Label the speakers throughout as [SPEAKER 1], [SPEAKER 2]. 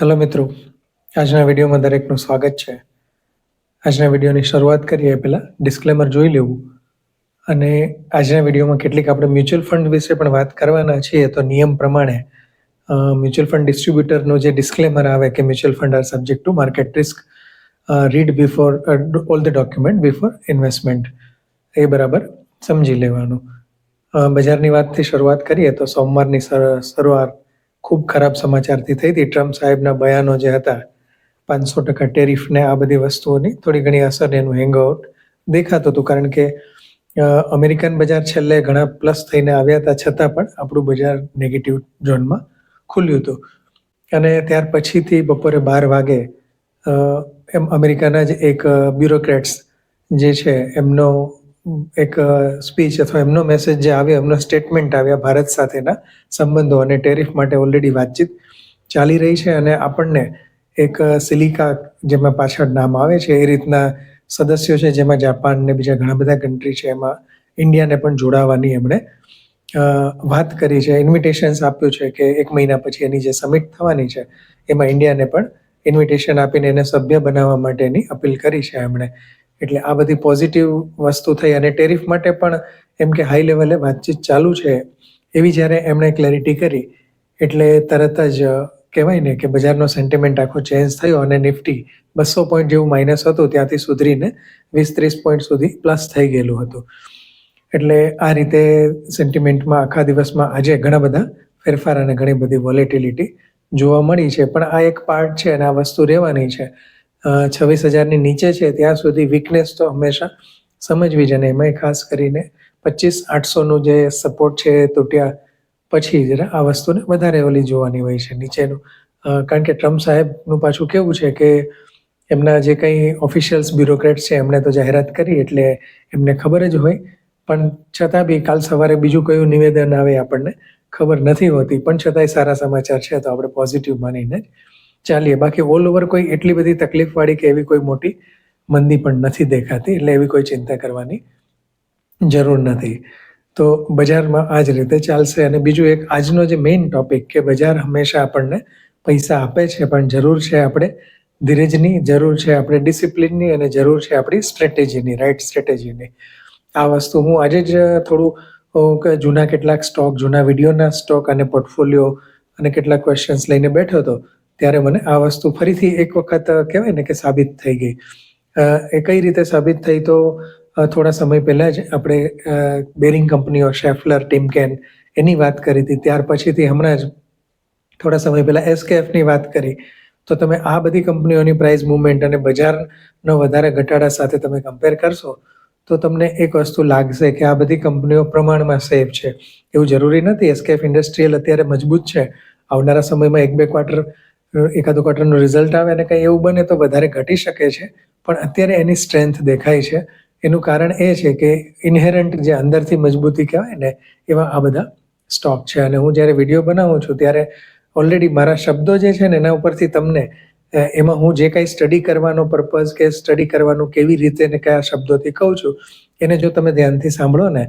[SPEAKER 1] Hello મિત્રો, આજના વિડીયોમાં દરેકનું સ્વાગત છે. આજના વિડીયોની શરૂઆત કરીએ પહેલાં ડિસ્ક્લેમર જોઈ લેવું. અને આજના વિડીયોમાં કેટલીક આપણે મ્યુચ્યુઅલ ફંડ વિશે પણ વાત કરવાના છીએ, તો નિયમ પ્રમાણે મ્યુચ્યુઅલ ફંડ ડિસ્ટ્રીબ્યુટરનો જે ડિસ્ક્લેમર આવે કે mutual fund are subject to market risk read before all the document before investment એ બરાબર સમજી લેવાનું. બજારની વાતથી શરૂઆત કરીએ તો સોમવારની શર- શરૂઆત ખૂબ ખરાબ સમાચારથી થઈ હતી. ટ્રમ્પ સાહેબના બયાનો જે હતા, પાંચસો ટકા ટેરિફને આ બધી વસ્તુઓની થોડી ઘણી અસર એનું હેંગઆઉટ દેખાતું હતું. કારણ કે અમેરિકન બજાર છેલ્લે ઘણા પ્લસ થઈને આવ્યા હતા. છતાં પણ આપણું બજાર નેગેટિવ ઝોનમાં ખુલ્યું હતું. અને ત્યાર પછીથી બપોરે બાર વાગે એમ અમેરિકાના જ એક બ્યુરોક્રેટ્સ જે છે, એમનો એક સ્પીચ અથવા એમનો મેસેજ જે આવ્યો, એમનો સ્ટેટમેન્ટ આવ્યા ભારત સાથેના સંબંધો અને ટેરિફ માટે ઓલરેડી વાતચીત ચાલી રહી છે અને આપણને એક સિલિકા જેમાં પાછળ નામ આવે છે એ રીતના સદસ્યો છે જેમાં જાપાન ને બીજા ઘણા બધા કન્ટ્રી છે એમાં ઇન્ડિયાને પણ જોડાવાની એમણે વાત કરી છે. ઇન્વિટેશન્સ આપ્યું છે કે એક મહિના પછી એની જે સમિટ થવાની છે એમાં ઇન્ડિયાને પણ ઇન્વિટેશન આપીને એને સભ્ય બનાવવા માટેની અપીલ કરી છે એમણે. એટલે આ બધી પોઝિટિવ વસ્તુ થઈ અને ટેરિફ માટે પણ એમ કે હાઈ લેવલે વાતચીત ચાલુ છે. એવી જ્યારે એમણે ક્લેરિટી કરી, એટલે તરત જ કહેવાય ને કે બજારનો સેન્ટિમેન્ટ આખો ચેન્જ થયો અને નિફ્ટી બસો પોઈન્ટ જેવું માઇનસ હતું, ત્યાંથી સુધરીને વીસ ત્રીસ પોઈન્ટ સુધી પ્લસ થઈ ગયેલું હતું. એટલે આ રીતે સેન્ટિમેન્ટમાં આખા દિવસમાં આજે ઘણા બધા ફેરફાર અને ઘણી બધી વોલેટિલિટી જોવા મળી છે. પણ આ એક પાર્ટ છે અને આ વસ્તુ રહેવાની છે. છવ્વીસ હજારની નીચે છે, ત્યાં સુધી વીકનેસ તો હંમેશા સમજવી જ અને એમાંય ખાસ કરીને પચીસ આઠસોનું જે સપોર્ટ છે તૂટ્યા પછી જરા આ વસ્તુને વધારે ઓલી જોવાની હોય છે, નીચેનું. કારણ કે ટ્રમ્પ સાહેબનું પાછું કેવું છે કે એમના જે કંઈ ઓફિશિયલ્સ બ્યુરોક્રેટ્સ છે એમણે તો જાહેરાત કરી એટલે એમને ખબર જ હોય. પણ છતાં બી કાલ સવારે બીજું કયું નિવેદન આવે આપણને ખબર નથી હોતી. પણ છતાંય સારા સમાચાર છે, તો આપણે પોઝિટિવ માનીને જ ચાલીએ. બાકી ઓલ ઓવર કોઈ એટલી બધી તકલીફવાળી કે એવી કોઈ મોટી મંદી પણ નથી દેખાતી, એટલે એવી કોઈ ચિંતા કરવાની જરૂર નથી. તો બજારમાં આ જ રીતે ચાલશે અને બીજું એક આજનો જે મેઇન ટોપિક કે બજાર હંમેશા આપણને પૈસા આપે છે, પણ જરૂર છે આપણે ધીરજની, જરૂર છે આપણે ડિસિપ્લિનની અને જરૂર છે આપણી સ્ટ્રેટેજીની રાઈટ સ્ટ્રેટેજીની આ વસ્તુ હું આજે જ થોડું જૂના કેટલાક સ્ટોક જૂના વિડીયોના સ્ટોક અને પોર્ટફોલિયો અને કેટલાક ક્વેશ્ચન્સ લઈને બેઠો હતો. ત્યારે મને આ વસ્તુ ફરીથી એક વખત કહેવાય ને કે સાબિત થઈ ગઈ. એ કઈ રીતે સાબિત થઈ તો થોડા સમય પહેલાં જ આપણે બેરિંગ કંપનીઓ, શેફલર ટીમકેન એની વાત કરી હતી. ત્યાર પછીથી હમણાં જ થોડા સમય પહેલાં એસકેએફની વાત કરી. તો તમે આ બધી કંપનીઓની પ્રાઇસ મુવમેન્ટ અને બજારનો વધારે ઘટાડા સાથે તમે કમ્પેર કરશો, તો તમને એક વસ્તુ લાગશે કે આ બધી કંપનીઓ પ્રમાણમાં સેફ છે. એવું જરૂરી નથી. એસકેએફ ઇન્ડસ્ટ્રીયલ અત્યારે મજબૂત છે. આવનારા સમયમાં એક બે ક્વાર્ટર એકાદો ક્વાર્ટરનું રિઝલ્ટ આવે અને કંઈ એવું બને તો વધારે ઘટી શકે છે. પણ અત્યારે એની સ્ટ્રેન્થ દેખાય છે. એનું કારણ એ છે કે ઇનહેરન્ટ જે અંદરથી મજબૂતી કહેવાય ને, એવા આ બધા સ્ટોક છે. અને હું જ્યારે વીડિયો બનાવું છું, ત્યારે ઓલરેડી મારા શબ્દો જે છે ને, એના ઉપરથી તમને એમાં હું જે કાંઈ સ્ટડી કરવાનો પર્પઝ કે સ્ટડી કરવાનું કેવી રીતે ને કયા શબ્દોથી કહું છું, એને જો તમે ધ્યાનથી સાંભળો ને,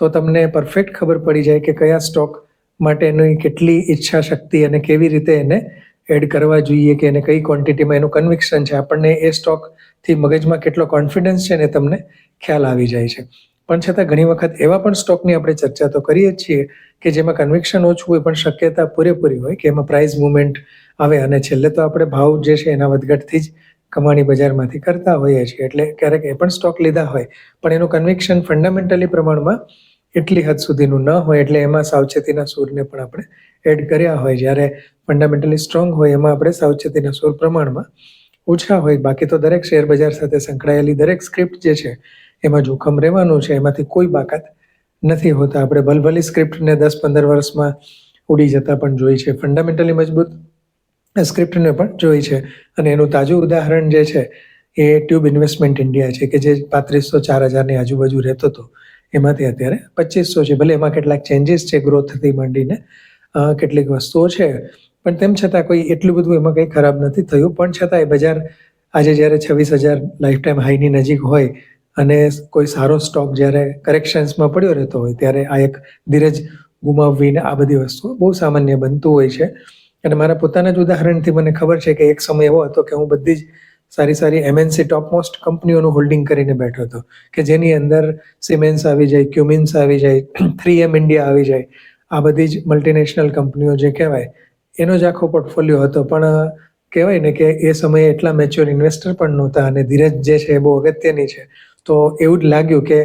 [SPEAKER 1] તો તમને પરફેક્ટ ખબર પડી જાય કે કયા સ્ટોક માટેની કેટલી ઈચ્છા શક્તિ અને કેવી રીતે એને એડ કરવા જોઈએ કે એને કઈ ક્વોન્ટિટીમાં એનું કન્વિક્શન છે. આપણને એ સ્ટોકથી મગજમાં કેટલો કોન્ફિડન્સ છે ને તમને ખ્યાલ આવી જાય છે. પણ છતાં ઘણી વખત એવા પણ સ્ટોકની આપણે ચર્ચા તો કરીએ જ છીએ કે જેમાં કન્વિક્શન ઓછું હોય પણ શક્યતા પૂરેપૂરી હોય કે એમાં પ્રાઇસ મુવમેન્ટ આવે. અને છેલ્લે તો આપણે ભાવ જે છે એના વધઘટથી જ કમાણી બજારમાંથી કરતા હોઈએ છીએ. એટલે ક્યારેક એ પણ સ્ટોક લીધા હોય. પણ એનું કન્વિક્શન ફંડામેન્ટલી પ્રમાણમાં એટલી હદ સુધીનું ન હોય એટલે એમાં સાવચેતીના સૂરને પણ આપણે એડ કર્યા હોય. જ્યારે ફંડામેન્ટલી સ્ટ્રોંગ હોય એમાં આપણે સાવચેતીના સૂર પ્રમાણમાં ઓછા હોય. બાકી તો દરેક શેર બજાર સાથે સંકળાયેલી દરેક સ્ક્રિપ્ટ જે છે, એમાં જોખમ રહેવાનું છે. એમાંથી કોઈ બાકાત નથી હોતા. આપણે ભલભલી સ્ક્રિપ્ટને દસ પંદર વર્ષમાં ઉડી જતા પણ જોઈ છે. ફંડામેન્ટલી મજબૂત સ્ક્રિપ્ટને પણ જોઈ છે. અને એનું તાજું ઉદાહરણ જે છે, એ ટ્યુબ ઇન્વેસ્ટમેન્ટ ઇન્ડિયા છે, કે જે પાંત્રીસો ચાર હજારની આજુબાજુ રહેતો હતો. એમાંથી અત્યારે પચીસો છે. ભલે એમાં કેટલાક ચેન્જીસ છે ગ્રોથથી માંડીને કેટલીક વસ્તુઓ છે. પણ તેમ છતાં કોઈ એટલું બધું એમાં કંઈ ખરાબ નથી થયું. પણ છતાં એ બજાર આજે જ્યારે છવ્વીસ હજાર લાઈફ ટાઈમ હાઈની નજીક હોય અને કોઈ સારો સ્ટોક જ્યારે કરેક્શન્સમાં પડ્યો રહેતો હોય, ત્યારે આ એક ધીરજ ગુમાવવીને આ બધી વસ્તુઓ બહુ સામાન્ય બનતું હોય છે. અને મારા પોતાના જ ઉદાહરણથી મને ખબર છે કે એક સમય એવો હતો કે હું બધી જ સારી સારી એમએનસી ટોપ મોસ્ટ કંપનીઓનું હોલ્ડિંગ કરીને બેઠો હતો કે જેની અંદર સિમેન્સ આવી જાય ક્યુમિન્સ આવી જાય થ્રી એમ ઇન્ડિયા આવી જાય, આ બધી જ મલ્ટીનેશનલ કંપનીઓ જે કહેવાય, એનો જ આખો પોર્ટફોલિયો હતો. પણ કહેવાય ને કે એ સમયે એટલા મેચ્યોર ઇન્વેસ્ટર પણ નહોતા અને ધીરજ જે છે એ બહુ અગત્યની છે. તો એવું જ લાગ્યું કે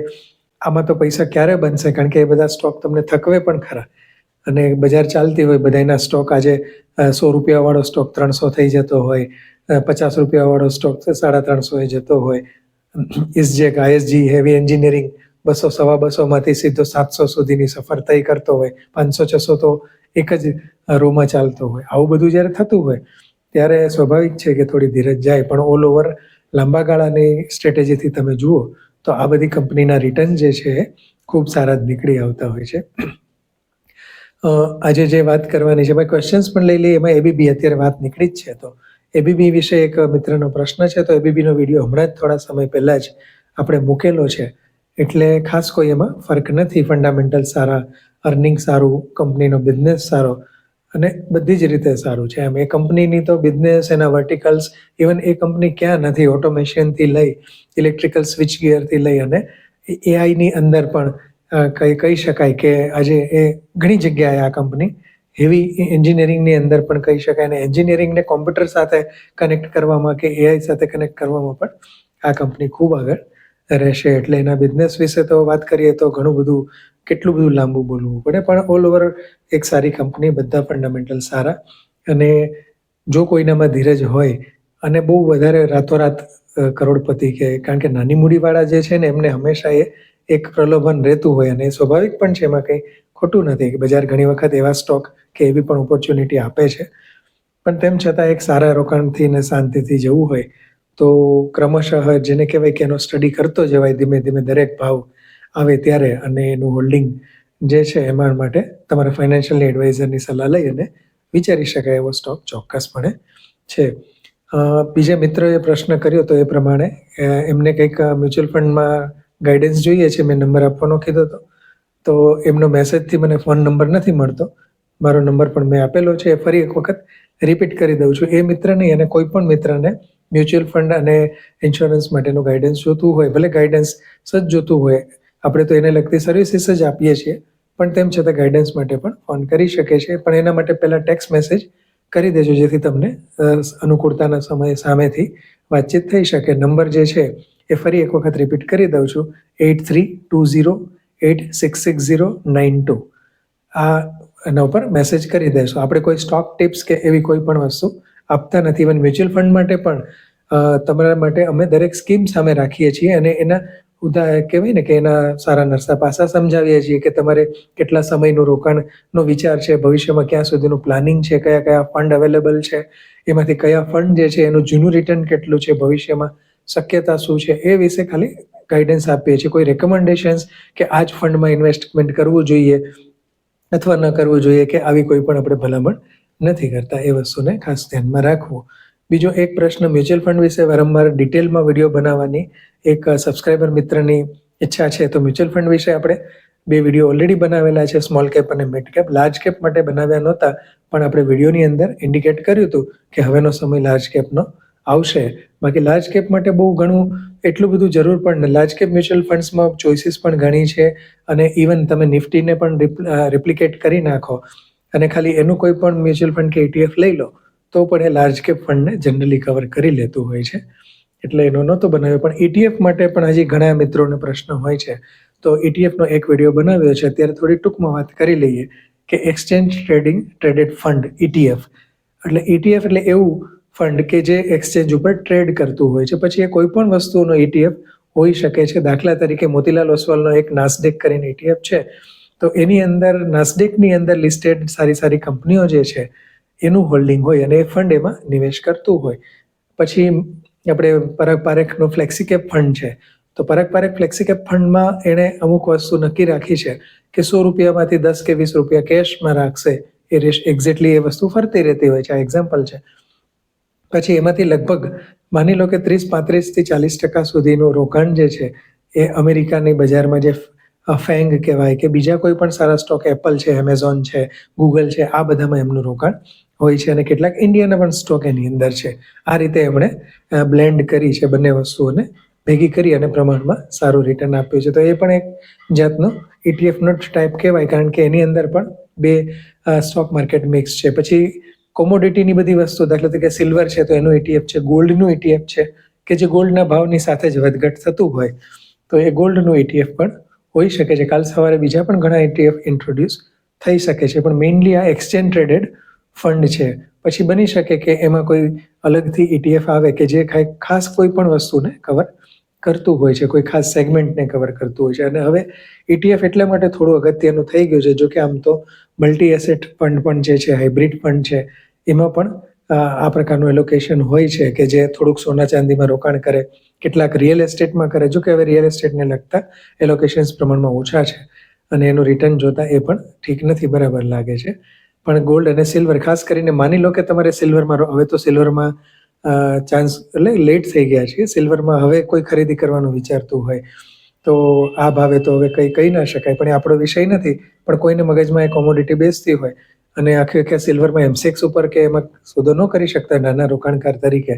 [SPEAKER 1] આમાં તો પૈસા ક્યારે બનશે? કારણ કે એ બધા સ્ટોક તમને થકવે પણ ખરા. અને બજાર ચાલતી હોય બધાના સ્ટોક આજે સો રૂપિયાવાળો સ્ટોક ત્રણસો થઈ જતો હોય પચાસ રૂપિયાવાળો સ્ટોક સાડા ત્રણસો એ જતો હોય. ઇસજેક આઈએસજી હેવી એન્જિનિયરિંગ બસો, સવા બસોમાંથી સીધો સાતસો સુધીની સફર તય કરતો હોય. પાંચસો, છસો તો એક જ રોમાં ચાલતો હોય. આવું બધું જ્યારે થતું હોય, ત્યારે સ્વાભાવિક છે કે થોડી ધીરજ જાય. પણ ઓલ ઓવર લાંબા ગાળાની સ્ટ્રેટેજીથી તમે જુઓ, તો આ બધી કંપનીના રિટર્ન જે છે, ખૂબ સારા જ નીકળી આવતા હોય છે. આજે જે વાત કરવાની છે ભાઈ ક્વેશ્ચન્સ પણ લઈ લઈએ. એમાં એબીબી અત્યારે વાત નીકળી જ છે તો. એબીબી વિશે એક મિત્રનો પ્રશ્ન છે, તો એબીબીનો વીડિયો હમણાં જ થોડા સમય પહેલાં જ આપણે મૂકેલો છે. એટલે ખાસ કોઈ એમાં ફરક નથી ફંડામેન્ટલ સારા અર્નિંગ સારું કંપનીનો બિઝનેસ સારો, અને બધી જ રીતે સારું છે. એમ, એ કંપનીની તો બિઝનેસ એના વર્ટિકલ્સ ઇવન એ કંપની ક્યાં નથી ઓટોમેશનથી લઈ ઇલેક્ટ્રિકલ સ્વિચ ગિયરથી લઈ, અને એઆઈની અંદર પણ કહી શકાય કે આજે એ ઘણી જગ્યાએ આ કંપની હેવી એન્જિનિયરિંગની અંદર પણ કહી શકાય અને એન્જિનિયરિંગને કોમ્પ્યુટર સાથે કનેક્ટ કરવામાં કે એઆઈ સાથે કનેક્ટ કરવામાં પણ આ કંપની ખૂબ આગળ રહેશે. એટલે એના બિઝનેસ વિશે તો વાત કરીએ તો ઘણું બધું, કેટલું બધું લાંબુ બોલવું પડે, પણ ઓલ ઓવર એક સારી કંપની બધા ફંડામેન્ટલ સારા. અને જો કોઈનામાં ધીરજ હોય અને બહુ વધારે રાતોરાત કરોડપતિ કે કારણ કે નાની મૂડીવાળા જે છે ને, એમને હંમેશા એ એક પ્રલોભન રહેતું હોય અને સ્વાભાવિક પણ છે એમાં કંઈ ખોટું નથી કે બજાર ઘણી વખત એવા સ્ટોક કે એવી પણ ઓપોર્ચ્યુનિટી આપે છે. પણ તેમ છતાં એક સારા રોકાણથી ને શાંતિથી જવું હોય, તો ક્રમશઃ જેને કહેવાય કે એનો સ્ટડી કરતો જવાય ધીમે ધીમે દરેક ભાવ આવે ત્યારે અને એનું હોલ્ડિંગ જે છે એમાં માટે તમારે ફાઇનાન્શિયલ એડવાઇઝરની સલાહ લઈ અને વિચારી શકાય એવો સ્ટોક ચોક્કસપણે છે. બીજે મિત્રોએ પ્રશ્ન કર્યો તો એ પ્રમાણે એમને કંઈક મ્યુચ્યુઅલ ફંડમાં ગાઈડન્સ જોઈએ છે, મેં નંબર આપવાનો કીધો હતો તો એમનો મેસેજથી મને ફોન નંબર નથી મળતો. મારો નંબર પણ મેં આપેલો છે. એ ફરી એક વખત રિપીટ કરી દઉં છું. એ મિત્ર નહીં અને કોઈ પણ મિત્રને મ્યુચ્યુઅલ ફંડ અને ઇન્સ્યોરન્સ માટેનું ગાઈડન્સ જોતું હોય, ભલે ગાઈડન્સ સજ જોતું હોય, આપણે તો એને લગતી સર્વિસીસ જ આપીએ છીએ, પણ તેમ છતાં ગાઈડન્સ માટે પણ ફોન કરી શકે છે. પણ એના માટે પહેલાં ટેક્સ્ટ મેસેજ કરી દેજો, જેથી તમને અનુકૂળતાના સમયે સામેથી વાતચીત થઈ શકે. નંબર જે છે, એ ફરી એક વખત રિપીટ કરી દઉં છું. Eight three two zero eight six six zero nine two. આ એના ઉપર મેસેજ કરી દેશો. આપણે કોઈ સ્ટોક ટિપ્સ કે એવી કોઈ પણ વસ્તુ આપતા નથી. ઇવન મ્યુચ્યુઅલ ફંડ માટે પણ તમારા માટે અમે દરેક સ્કીમ સામે રાખીએ છીએ અને એના ઉદા, કહેવાય ને કે એના સારા નરસા પાસા સમજાવીએ છીએ કે તમારે કેટલા સમયનું રોકાણનો વિચાર છે, ભવિષ્યમાં ક્યાં સુધીનું પ્લાનિંગ છે, કયા કયા ફંડ અવેલેબલ છે, એમાંથી કયા ફંડ જે છે, એનું જૂનું રિટર્ન કેટલું છે, ભવિષ્યમાં શક્યતા શું છે, એ વિશે ખાલી ગાઈડન્સ આપીએ છીએ. કોઈ રેકમેન્ડેશન્સ કે આ જ ફંડમાં ઇન્વેસ્ટમેન્ટ કરવું જોઈએ અથવા ન કરવું જોઈએ કે આવી કોઈ પણ આપણે ભલામણ નથી કરતા, એ વસ્તુને ખાસ ધ્યાનમાં રાખવું. બીજો એક પ્રશ્ન, મ્યુચ્યુઅલ ફંડ વિશે વારંવાર ડિટેલમાં વીડિયો બનાવવાની એક સબસ્ક્રાઈબર મિત્રની ઈચ્છા છે. તો મ્યુચ્યુઅલ ફંડ વિશે આપણે બે વીડિયો ઓલરેડી બનાવેલા છે સ્મોલ કેપ અને મિડ કેપ લાર્જ કેપ માટે બનાવ્યા નહોતા, પણ આપણે વિડીયોની અંદર ઇન્ડિકેટ કર્યું હતું કે હવેનો સમય લાર્જ કેપનો આવશે. બાકી લાર્જ કેપ માટે બહુ ઘણું એટલું બધું જરૂર પણ લાર્જ કેપ મ્યુચ્યુઅલ ફંડ્સમાં ચોઇસીસ પણ ઘણી છે અને ઇવન તમે નિફ્ટીને પણ રિપ્લિકેટ કરી નાખો. અને ખાલી એનું કોઈ પણ મ્યુચ્યુઅલ ફંડ કે ETF લઈ લો, તો પણ એ લાર્જ કેપ ફંડને જનરલી કવર કરી લેતું હોય છે. એટલે એનો નહોતો બનાવ્યો, પણ ETF માટે પણ હજી ઘણા મિત્રોને પ્રશ્ન હોય છે. તો ETF એક વીડિયો બનાવ્યો છે, અત્યારે થોડી ટૂંકમાં વાત કરી લઈએ કે exchange trading traded fund ETF એટલે ETF એટલે એવું ફંડ કે જે એક્સચેન્જ ઉપર ટ્રેડ કરતું હોય છે. પછી એ કોઈ પણ વસ્તુનો ETF હોઈ શકે છે. દાખલા તરીકે મોતીલાલ ઓસવાલનો એક નાસ્ડેક કરીને ETF છે. તો એની અંદર નાસ્ડેકની અંદર લિસ્ટેડ સારી સારી કંપનીઓ જે છે, એનું હોલ્ડિંગ હોય અને એ ફંડ એમાં નિવેશ કરતું હોય. પછી આપણે પરક પારેખનો ફ્લેક્સિકેપ ફંડ છે. તો પરક પારેખ ફ્લેક્સિકેપ ફંડમાં એણે અમુક વસ્તુ નક્કી રાખી છે કે સો રૂપિયામાંથી દસ કે વીસ રૂપિયા કેશમાં રાખશે. એ એક્ઝેક્ટલી એ વસ્તુ ફરતી રહેતી હોય છે. આ એક્ઝામ્પલ છે. પછી એમાંથી લગભગ માની લો કે ત્રીસ પાંત્રીસથી ચાલીસ ટકા સુધીનું રોકાણ જે છે એ અમેરિકાની બજારમાં જે ફેંગ કહેવાય કે બીજા કોઈ પણ સારા સ્ટોક, એપલ છે, એમેઝોન છે, ગૂગલ છે, આ બધામાં એમનું રોકાણ હોય છે અને કેટલાક ઇન્ડિયાના પણ સ્ટોક એની અંદર છે. આ રીતે એમણે બ્લેન્ડ કરી છે બંને વસ્તુઓને ભેગી કરી અને પ્રમાણમાં સારું રિટર્ન આપ્યું છે. તો એ પણ એક જાતનો ઇટીએફનો ટાઈપ કહેવાય કારણ કે એની અંદર પણ બે સ્ટોક માર્કેટ મિક્સ છે. પછી કોમોડિટીની બધી વસ્તુ દાખલા તરીકે સિલ્વર છે, તો એનું એટીએફ છે ગોલ્ડનું એટીએફ છે, કે જે ગોલ્ડના ભાવની સાથે જ વધઘટ થતું હોય, તો એ ગોલ્ડનું એટીએફ પણ હોઈ શકે છે. કાલ સવારે બીજા પણ ઘણા એટીએફ ઇન્ટ્રોડ્યુસ થઈ શકે છે, પણ મેઇનલી આ એક્સચેન્જ ટ્રેડેડ ફંડ છે. પછી બની શકે કે એમાં કોઈ અલગથી ETF આવે કે જે ખાસ કોઈ પણ વસ્તુને કવર કરતું હોય છે, કોઈ ખાસ સેગમેન્ટને કવર કરતું હોય છે. અને હવે ETF એટલા માટે થોડું અગત્યનું થઈ ગયું છે જો કે આમ તો મલ્ટી એસેટ ફંડ પણ જે છે હાઇબ્રિડ ફંડ છે, એમાં પણ આ પ્રકારનું એલોકેશન હોય છે કે જે થોડુંક સોના ચાંદીમાં રોકાણ કરે, કેટલાક રિયલ એસ્ટેટમાં કરે. જો કે હવે રિયલ એસ્ટેટને લગતા એલોકેશન્સ પ્રમાણમાં ઓછા છે અને એનું રિટર્ન જોતા એ પણ ઠીક નથી, બરાબર લાગે છે. પણ ગોલ્ડ અને સિલ્વર ખાસ કરીને માની લો કે તમારે સિલ્વરમાં હવે તો સિલ્વરમાં ચાન્સ એટલે લેટ થઈ ગયા છે સિલ્વરમાં હવે કોઈ ખરીદી કરવાનું વિચારતું હોય તો આ ભાવે તો હવે કંઈ કહી ના શકાય. પણ એ આપણો વિષય નથી. પણ કોઈને મગજમાં એ કોમોડિટી બેસતી હોય અને આખી આખી સિલ્વરમાં એમસેક્સ ઉપર કે એમાં સોદો ન કરી શકતા નાના રોકાણકાર તરીકે,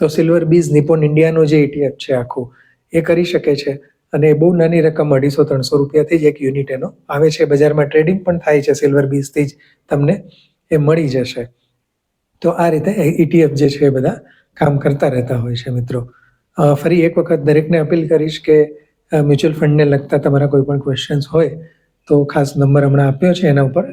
[SPEAKER 1] તો સિલ્વર બીઝ નિપોન ઇન્ડિયાનો જે ETF છે આખું, એ કરી શકે છે. અને બહુ નાની રકમ અઢીસો, ત્રણસો રૂપિયાથી જ એક યુનિટ એનો આવે છે. બજારમાં ટ્રેડિંગ પણ થાય છે સિલ્વર બીઝથી જ તમને એ મળી જશે. તો આ રીતે ઈટીએફ જે છે એ બધા કામ કરતા રહેતા હોય છે મિત્રો. ફરી એક વખત દરેકને અપીલ કરીશ કે મ્યુચ્યુઅલ ફંડને લગતા તમારા કોઈ પણ ક્વેશ્ચન્સ હોય, તો ખાસ નંબર હમણાં આપ્યો છે એના ઉપર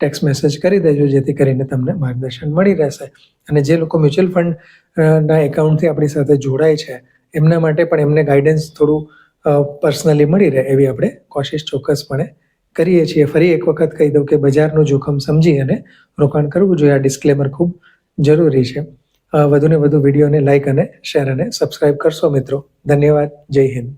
[SPEAKER 1] ટેક્સ મેસેજ કરી દેજો, જેથી કરીને તમને માર્ગદર્શન મળી રહેશે. અને જે લોકો મ્યુચ્યુઅલ ફંડના એકાઉન્ટથી આપણી સાથે જોડાય છે, એમના માટે પણ એમને ગાઈડન્સ થોડું પર્સનલી મળી રહે એવી આપણે કોશિશ ચોક્કસપણે કરીએ છીએ. ફરી એક વખત કહી દઉં કે બજારનું જોખમ સમજી અને રોકાણ કરવું જોઈએ. આ ડિસ્ક્લેમર ખૂબ જરૂરી છે. વધુને વધુ વિડીયોને લાઇક અને શેર અને સબસ્ક્રાઇબ કરશો મિત્રો. ધન્યવાદ. જય હિન્દ.